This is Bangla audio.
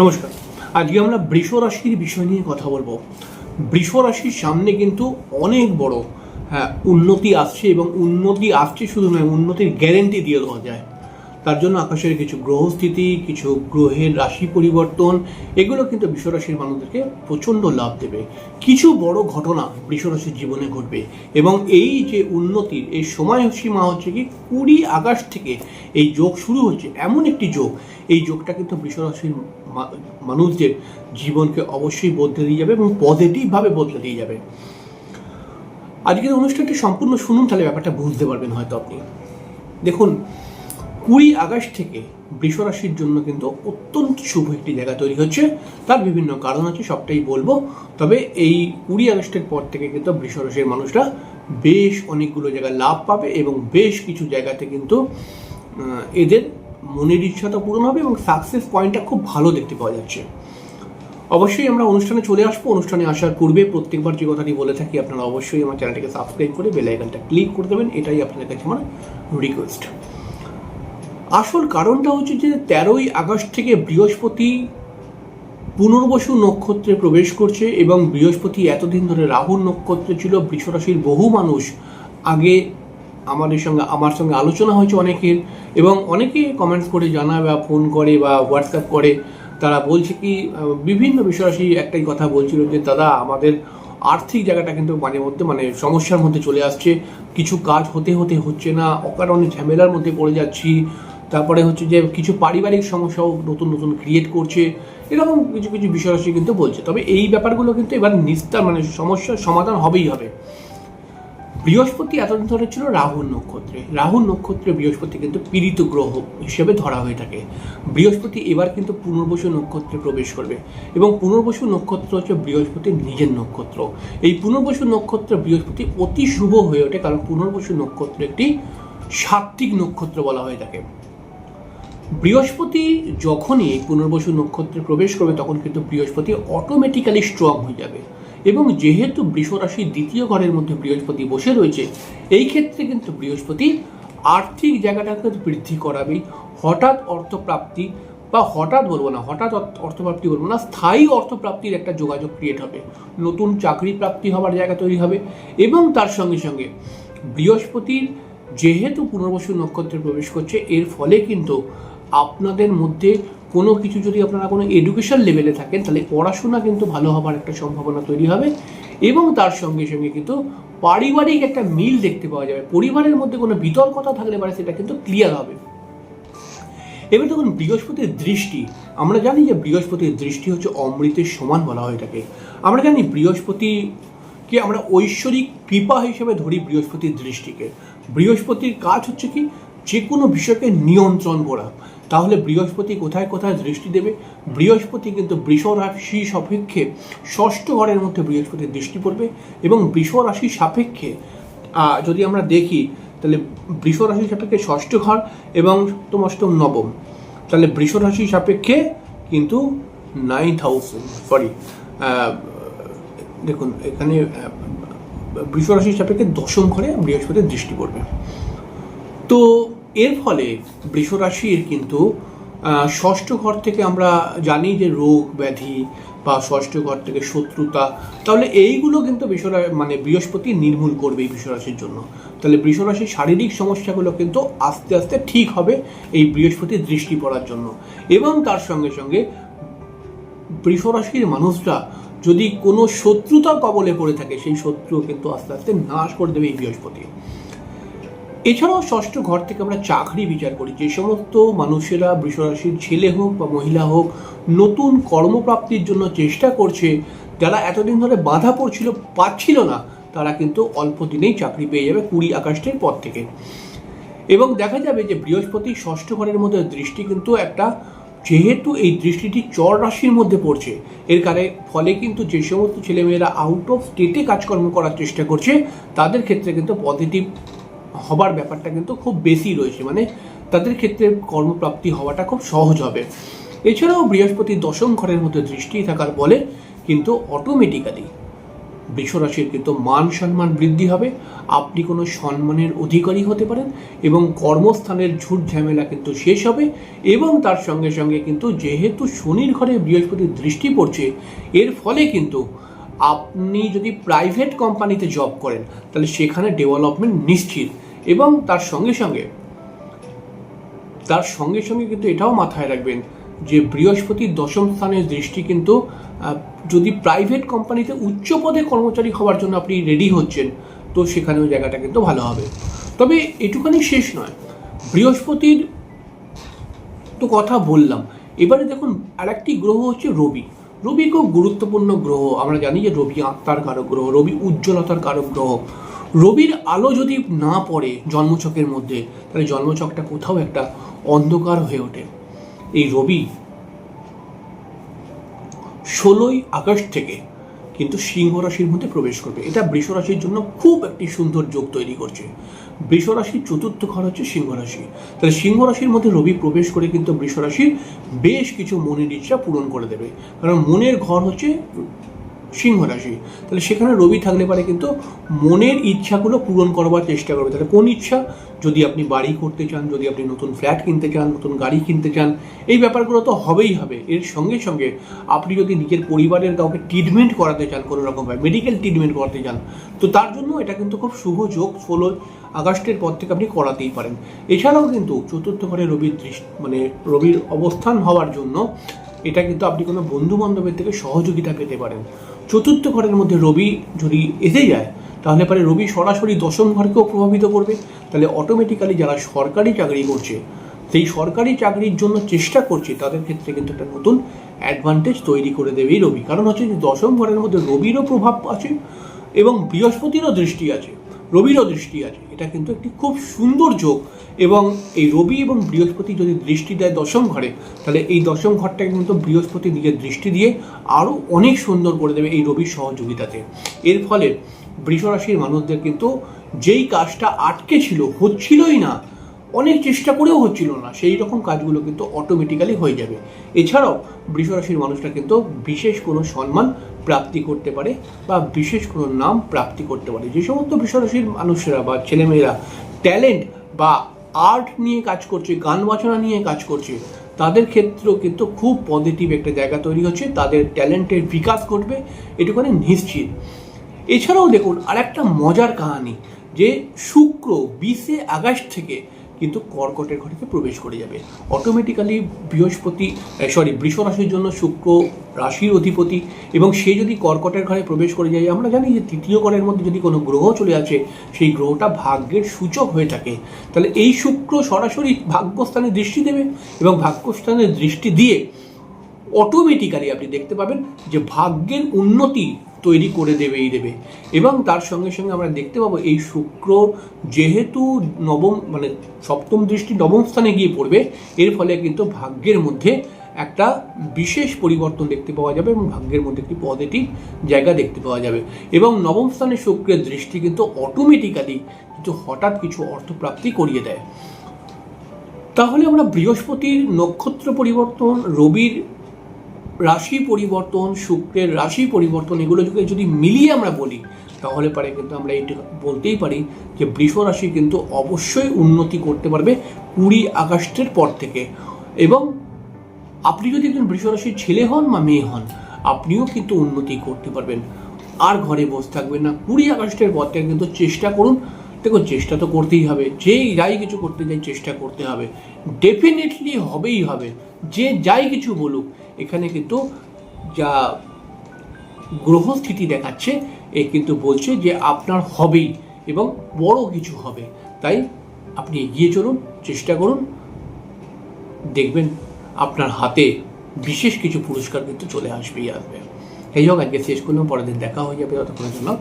নমস্কার। আজকে আমরা বৃষ রাশির বিষয় নিয়ে কথা বলব। বৃষ রাশির সামনে কিন্তু অনেক বড় হ্যাঁ উন্নতি আসছে এবং উন্নতি আসছে শুধু নয়, উন্নতির গ্যারেন্টি দিয়ে দেওয়া যায়। তার জন্য আকাশের কিছু গ্রহস্থিতি কিছু গ্রহের রাশি পরিবর্তন, এগুলো কিন্তু বৃষরাশির মানুষদেরকে প্রচণ্ড লাভ দেবে। কিছু বড় ঘটনা বৃষরাশির জীবনে ঘটবে এবং এই যে উন্নতির, এই সময় সীমা হচ্ছে কি কুড়ি আগস্ট থেকে এই যোগ শুরু হচ্ছে এমন একটি যোগ। এই যোগটা কিন্তু বৃষরাশির মানুষদের জীবনকে অবশ্যই বদলে দিয়ে যাবে এবং পজিটিভভাবে বদলে দিয়ে যাবে। আজকের অনুষ্ঠানটি সম্পূর্ণ শুনুন, তাহলে ব্যাপারটা বুঝতে পারবেন হয়তো আপনি। দেখুন কুড়ি আগস্ট থেকে বৃষরাশির জন্য কিন্তু অত্যন্ত শুভ একটি জায়গা তৈরি হচ্ছে। তার বিভিন্ন কারণ আছে, সবটাই বলব। তবে এই কুড়ি আগস্টের পর থেকে কিন্তু বৃষরাশির মানুষরা বেশ অনেকগুলো জায়গায় লাভ পাবে এবং বেশ কিছু জায়গাতে কিন্তু এদের মনের ইচ্ছাটা পূরণ হবে এবং সাকসেস পয়েন্টটা খুব ভালো দেখতে পাওয়া যাচ্ছে। অবশ্যই আমরা অনুষ্ঠানে চলে আসব। অনুষ্ঠানে আসার পূর্বে প্রত্যেকবার যে কথাটি বলে থাকি, আপনারা অবশ্যই আমার চ্যানেলটিকে সাবস্ক্রাইব করে বেল ক্লিক করে দেবেন। এটাই আপনাদের কাছে আমার রিকোয়েস্ট আসল কারণটা হচ্ছে যে তেরোই আগস্ট থেকে বৃহস্পতি পুনর্বসু নক্ষত্রে প্রবেশ করছে এবং বৃহস্পতি এতদিন ধরে রাহুর নক্ষত্রে ছিল, বৃষরাশির বহু মানুষ। আগে আমাদের সঙ্গে, আমার সঙ্গে আলোচনা হয়েছে অনেকের এবং অনেকে কমেন্টস করে জানায় বা ফোন করে বা হোয়াটসঅ্যাপ করে। তারা বলছে কি বিভিন্ন বিষয়রাশি একটাই কথা বলছিল যে, দাদা, আমাদের আর্থিক জায়গাটা কিন্তু মাঝে মধ্যে মানে সমস্যার মধ্যে চলে আসছে। কিছু কাজ হতে হতে হচ্ছে না। অকারণে ঝামেলার মধ্যে পড়ে যাচ্ছি। তারপরে হচ্ছে যে কিছু পারিবারিক সমস্যাও নতুন নতুন ক্রিয়েট করছে, এরকম কিছু কিছু বিষয়রাশি কিন্তু বলছে। তবে এই ব্যাপারগুলো কিন্তু এবার নিস্তার মানে সমস্যার সমাধান হবেই হবে। বৃহস্পতি এতদিন ধরে ছিল রাহুর নক্ষত্রে। রাহুর নক্ষত্রে বৃহস্পতি কিন্তু পীড়িত গ্রহ হিসেবে ধরা হয়ে থাকে। বৃহস্পতি এবার কিন্তু পুনর্বসু নক্ষত্রে প্রবেশ করবে এবং পুনর্বসু নক্ষত্র হচ্ছে বৃহস্পতির নিজের নক্ষত্র। এই পুনর্বসু নক্ষত্র বৃহস্পতি অতি শুভ হয়ে ওঠে কারণ পুনর্বসু নক্ষত্র একটি সাত্ত্বিক নক্ষত্র বলা হয়ে থাকে। বৃহস্পতি যখনই পুনর্বসু নক্ষত্রে প্রবেশ করবে, তখন কিন্তু বৃহস্পতি অটোমেটিক্যালি স্ট্রং হয়ে যাবে। এবং যেহেতু বৃষরাশির দ্বিতীয় ঘরের মধ্যে বৃহস্পতি বসে রয়েছে, এই ক্ষেত্রে কিন্তু বৃহস্পতি আর্থিক জায়গাটাকে বৃদ্ধি করাবেই হঠাৎ অর্থপ্রাপ্তি বা হঠাৎ বলব না, হঠাৎ অর্থ- অর্থপ্রাপ্তি বলব না, স্থায়ী অর্থপ্রাপ্তির একটা যোগাযোগ ক্রিয়েট হবে। নতুন চাকরি প্রাপ্তি হওয়ার জায়গা তৈরি হবে। এবং তার সঙ্গে সঙ্গে বৃহস্পতির যেহেতু পুনর্বসু নক্ষত্রে প্রবেশ করছে, এর ফলে কিন্তু আপনাদের মধ্যে কোনো কিছু যদি আপনারা কোনো এডুকেশন লেভেলে থাকেন, তাহলে পড়াশোনা কিন্তু ভালো হবার একটা সম্ভাবনা তৈরি হবে এবং তার সঙ্গে সঙ্গে কিন্তু পারিবারিক একটা মিল দেখতে পাওয়া যাবে। পরিবারের মধ্যে কোনো বিতর্কতা থাকলে পারে সেটা কিন্তু ক্লিয়ার হবে। এবার দেখুন, বৃহস্পতির দৃষ্টি। আমরা জানি যে বৃহস্পতির দৃষ্টি হচ্ছে অমৃতের সমান বলা হয়ে থাকে আমরা জানি বৃহস্পতিকে আমরা ঐশ্বরিক কৃপা হিসেবে ধরি বৃহস্পতির দৃষ্টিকে। বৃহস্পতির কাজ হচ্ছে কি? যে কোনো বিষয়কে নিয়ন্ত্রণ করা। তাহলে বৃহস্পতি কোথায় কোথায় দৃষ্টি দেবে? বৃহস্পতি কিন্তু বৃষ রাশি সাপেক্ষে ষষ্ঠ ঘরের মধ্যে বৃহস্পতির দৃষ্টি পড়বে এবং বৃষ রাশি সাপেক্ষে যদি আমরা দেখি, তাহলে বৃষ রাশি সাপেক্ষে ষষ্ঠ ঘর এবং সপ্তম অষ্টম, নবম। তাহলে বৃষ রাশি সাপেক্ষে কিন্তু নাইন্থ হাউস সরি দেখুন, এখানে রাশি সাপেক্ষে দশম ঘরে বৃহস্পতির দৃষ্টি পড়বে। তো এর ফলে বৃষ রাশির কিন্তু ষষ্ঠ ঘর থেকে আমরা জানি যে রোগ ব্যাধি বা ষষ্ঠ ঘর থেকে শত্রুতা, তাহলে এইগুলো কিন্তু বৃষরা মানে বৃহস্পতি নির্মূল করবে এই বৃষরাশির জন্য। তাহলে বৃষরাশির শারীরিক সমস্যাগুলো কিন্তু আস্তে আস্তে ঠিক হবে এই বৃহস্পতির দৃষ্টি পড়ার জন্য। এবং তার সঙ্গে সঙ্গে বৃষরাশির মানুষরা যদি কোনো শত্রুতা কবলে পড়ে থাকে, সেই শত্রু কিন্তু আস্তে আস্তে নাশ করে দেবে এই বৃহস্পতি। এছাড়াও ষষ্ঠ ঘর থেকে আমরা চাকরি বিচার করি। যে সমস্ত মানুষেরা বৃষরাশির ছেলে হোক বা মহিলা হোক নতুন কর্মপ্রাপ্তির জন্য চেষ্টা করছে, যারা এতদিন ধরে বাধা পড়ছিল, পাচ্ছিল না, তারা কিন্তু অল্প দিনেই চাকরি পেয়ে যাবে কুড়ি আগস্টের পর থেকে। এবং দেখা যাবে যে বৃহস্পতি ষষ্ঠ ঘরের মধ্যে দৃষ্টি কিন্তু একটা, যেহেতু এই দৃষ্টিটি চর রাশির মধ্যে পড়ছে, এর কারে, ফলে কিন্তু যে সমস্ত ছেলেমেয়েরা আউট অফ স্টেটে কাজকর্ম করার চেষ্টা করছে, তাদের ক্ষেত্রে কিন্তু পজিটিভ হবার ব্যাপারটা কিন্তু খুব বেশি রয়েছে। মানে তাদের ক্ষেত্রে কর্মপ্রাপ্তি হওয়াটা খুব সহজ হবে। এছাড়াও বৃহস্পতি দশম ঘরের মধ্যে দৃষ্টি থাকার ফলে কিন্তু অটোমেটিক্যালি বৃষরাশির কিন্তু মান সম্মান বৃদ্ধি হবে। আপনি কোনো সম্মানের অধিকারী হতে পারেন এবং কর্মস্থানের ঝুট ঝামেলা কিন্তু শেষ হবে এবং তার সঙ্গে সঙ্গে কিন্তু যেহেতু শনির ঘরে বৃহস্পতির দৃষ্টি পড়ছে, এর ফলে কিন্তু আপনি যদি প্রাইভেট কোম্পানিতে জব করেন, তাহলে সেখানে ডেভেলপমেন্ট নিশ্চিত এবং তার সঙ্গে সঙ্গে, তার সঙ্গে সঙ্গে কিন্তু এটাও মাথায় রাখবেন যে বৃহস্পতির দশম স্থানের দৃষ্টি কিন্তু যদি প্রাইভেট কোম্পানিতে উচ্চ পদে কর্মচারী হওয়ার জন্য আপনি রেডি হচ্ছেন, তো সেখানেও জায়গাটা কিন্তু ভালো হবে। তবে এটুখানি শেষ নয়, বৃহস্পতির তো কথা বললাম। এবারে দেখুন, আরেকটি গ্রহ হচ্ছে রবি। রবি খুব গুরুত্বপূর্ণ গ্রহ। আমরা জানি যে রবি আত্মার কারক গ্রহ রবি উজ্জ্বলতার কারক গ্রহ রবির আলো যদি না পড়ে জন্মচকের মধ্যে, তাহলে জন্মচকটা কোথাও একটা অন্ধকার হয়ে ওঠে। এই রবি ষোলোই আগস্ট থেকে কিন্তু সিংহ রাশির মধ্যে প্রবেশ করবে। এটা বৃষ রাশির জন্য খুব একটি সুন্দর যোগ তৈরি করছে। বৃষ রাশির চতুর্থ ঘর হচ্ছে সিংহ রাশি। তাহলে সিংহ রাশির মধ্যে রবি প্রবেশ করে কিন্তু বৃষ রাশির বেশ কিছু মনের ইচ্ছা পূরণ করে দেবে। কারণ মনের ঘর হচ্ছে সিংহ রাশি। তাহলে সেখানে রবি থাকলে পারে কিন্তু মনের ইচ্ছাগুলো পূরণ করবার চেষ্টা করবে। তাহলে কোন ইচ্ছা? যদি আপনি বাড়ি করতে চান, যদি আপনি নতুন ফ্ল্যাট কিনতে চান, নতুন গাড়ি কিনতে চান, এই ব্যাপারগুলো তো হবেই হবে। এর সঙ্গে সঙ্গে আপনি যদি নিজের পরিবারের কাউকে ট্রিটমেন্ট করাতে চান, কোনো রকমভাবে মেডিকেল ট্রিটমেন্ট করাতে চান, তো তার জন্য এটা কিন্তু খুব শুভ যোগ, ষোলো আগস্টের পর থেকে আপনি করাতেই পারেন। এছাড়াও কিন্তু চতুর্থ ঘরে রবির দৃষ্টি মানে রবির অবস্থান হওয়ার জন্য এটা কিন্তু আপনি কোনো বন্ধু বান্ধবের থেকে সহযোগিতা পেতে পারেন। চতুর্থ ঘরের মধ্যে রবি যদি এসে যায়, তাহলে পরে রবি সরাসরি দশম ঘরকেও প্রভাবিত করবে। তাহলে অটোমেটিক্যালি যারা সরকারি চাকরি করছে, সেই সরকারি চাকরির জন্য চেষ্টা করছে, তাদের ক্ষেত্রে কিন্তু একটা নতুন অ্যাডভান্টেজ তৈরি করে দেবে এই রবি। কারণ হচ্ছে যে দশম ঘরের মধ্যে রবিরও প্রভাব আছে এবং বৃহস্পতিরও দৃষ্টি আছে। রবিরও দৃষ্টি আছে। এটা কিন্তু একটি খুব সুন্দর যোগ এবং এই রবি এবং বৃহস্পতি যদি দৃষ্টি দেয় দশম ঘরে, তাহলে এই দশম ঘরটাকে কিন্তু বৃহস্পতি নিজের দৃষ্টি দিয়ে আরও অনেক সুন্দর করে দেবে এই রবির সহযোগিতাতে। এর ফলে বৃষরাশির মানুষদের কিন্তু যেই কাজটা আটকে ছিল, হচ্ছিলই না, অনেক চেষ্টা করেও হচ্ছিল না, সেই রকম কাজগুলো কিন্তু অটোমেটিক্যালি হয়ে যাবে। এছাড়াও বৃষরাশির মানুষরা কিন্তু বিশেষ কোনো সম্মান প্রাপ্তি করতে পারে বা বিশেষ কোনো নাম প্রাপ্তি করতে পারে। যে সমস্ত বৃষরাশির মানুষেরা বা ছেলেমেয়েরা ট্যালেন্ট বা আর্ট নিয়ে কাজ করছে, গান বাজনা নিয়ে কাজ করছে, তাদের ক্ষেত্রেও কিন্তু খুব পজিটিভ একটা জায়গা তৈরি হচ্ছে। তাদের ট্যালেন্টের বিকাশ ঘটবে, এটুখানি নিশ্চিত। এছাড়াও দেখুন আর একটা মজার কাহিনী যে শুক্র বিশে আগস্ট থেকে কিন্তু কর্কটের ঘরেতে প্রবেশ করে যাবে। অটোমেটিক্যালি বৃহস্পতি সরি বৃষ রাশির জন্য শুক্র রাশির অধিপতি এবং সে যদি কর্কটের ঘরে প্রবেশ করে যায়, আমরা জানি যে তৃতীয় ঘরের মধ্যে যদি কোনো গ্রহ চলে আসে, সেই গ্রহটা ভাগ্যের সূচক হয়ে থাকে। তাহলে এই শুক্র সরাসরি ভাগ্যস্থানে দৃষ্টি দেবে এবং ভাগ্যস্থানে দৃষ্টি দিয়ে অটোমেটিক্যালি আপনি দেখতে পাবেন যে ভাগ্যের উন্নতি তৈরি করে দেবেই দেবে। এবং তার সঙ্গে সঙ্গে আমরা দেখতে পাবো এই শুক্র যেহেতু নবম মানে সপ্তম দৃষ্টি নবম স্থানে গিয়ে পড়বে, এর ফলে কিন্তু ভাগ্যের মধ্যে একটা বিশেষ পরিবর্তন দেখতে পাওয়া যাবে এবং ভাগ্যের মধ্যে একটি পজিটিভ জায়গা দেখতে পাওয়া যাবে। এবং নবম স্থানে শুক্রের দৃষ্টি কিন্তু অটোমেটিক্যালি কিন্তু হঠাৎ কিছু অর্থপ্রাপ্তি করিয়ে দেয়। তাহলে আমরা বৃহস্পতির নক্ষত্র পরিবর্তন, রবির রাশি পরিবর্তন, শুক্রের রাশি পরিবর্তন, এগুলো যদি মিলিয়ে আমরা বলি, তাহলে পারে কিন্তু আমরা এইটা বলতেই পারি যে বৃষ রাশি কিন্তু অবশ্যই উন্নতি করতে পারবে কুড়ি আগস্টের পর থেকে। এবং আপনি যদি একজন বৃষ রাশির ছেলে হন বা মেয়ে হন, আপনিও কিন্তু উন্নতি করতে পারবেন। আর ঘরে বসে থাকবেন না। কুড়ি আগস্টের পর থেকে কিন্তু চেষ্টা করুন দেখুন, চেষ্টা তো করতেই হবে। যেই যাই কিছু করতে যাই চেষ্টা করতে হবে। ডেফিনেটলি হবেই হবে। যে যাই কিছু বলুক, এখানে কিন্তু যা গ্রহস্থিতি দেখাচ্ছে, এ কিন্তু বলছে যে আপনার হবেই এবং বড় কিছু হবে। তাই আপনি এগিয়ে চলুন, চেষ্টা করুন। দেখবেন আপনার হাতে বিশেষ কিছু পুরস্কার কিন্তু চলে আসবেই আসবে। এই হোক, আজকে শেষ করলাম, পরের দিন দেখা হয়ে যাবে ততক্ষণের জন্য।